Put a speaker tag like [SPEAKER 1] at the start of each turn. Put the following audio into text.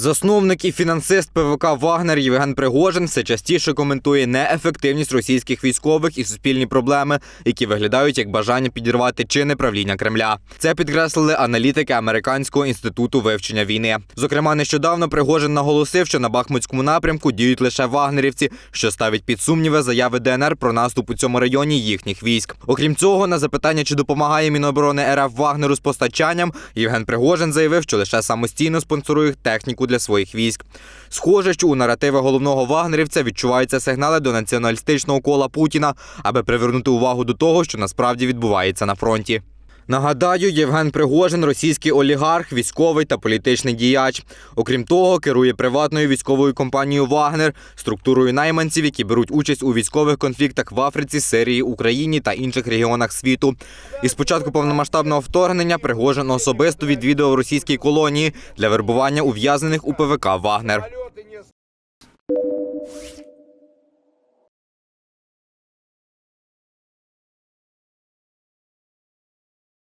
[SPEAKER 1] Засновник і фінансист ПВК Вагнер Євген Пригожин все частіше коментує неефективність російських військових і суспільні проблеми, які виглядають як бажання підірвати чинне правління Кремля. Це підкреслили аналітики Американського інституту вивчення війни. Зокрема, нещодавно Пригожин наголосив, що на Бахмутському напрямку діють лише вагнерівці, що ставить під сумніви заяви ДНР про наступ у цьому районі їхніх військ. Окрім цього, на запитання, чи допомагає Міноборони РФ Вагнеру з постачанням, Євген Пригожин заявив, що лише самостійно спонсорує техніку для своїх військ. Схоже, що у наративи головного вагнерівця відчуваються сигнали до націоналістичного кола Путіна, аби привернути увагу до того, що насправді відбувається на фронті. Нагадаю, Євген Пригожин російський олігарх, військовий та політичний діяч. Окрім того, керує приватною військовою компанією Вагнер, структурою найманців, які беруть участь у військових конфліктах в Африці, Сирії, Україні та інших регіонах світу. І з початку повномасштабного вторгнення Пригожин особисто відвідував російські колонії для вербування ув'язнених у ПВК Вагнер.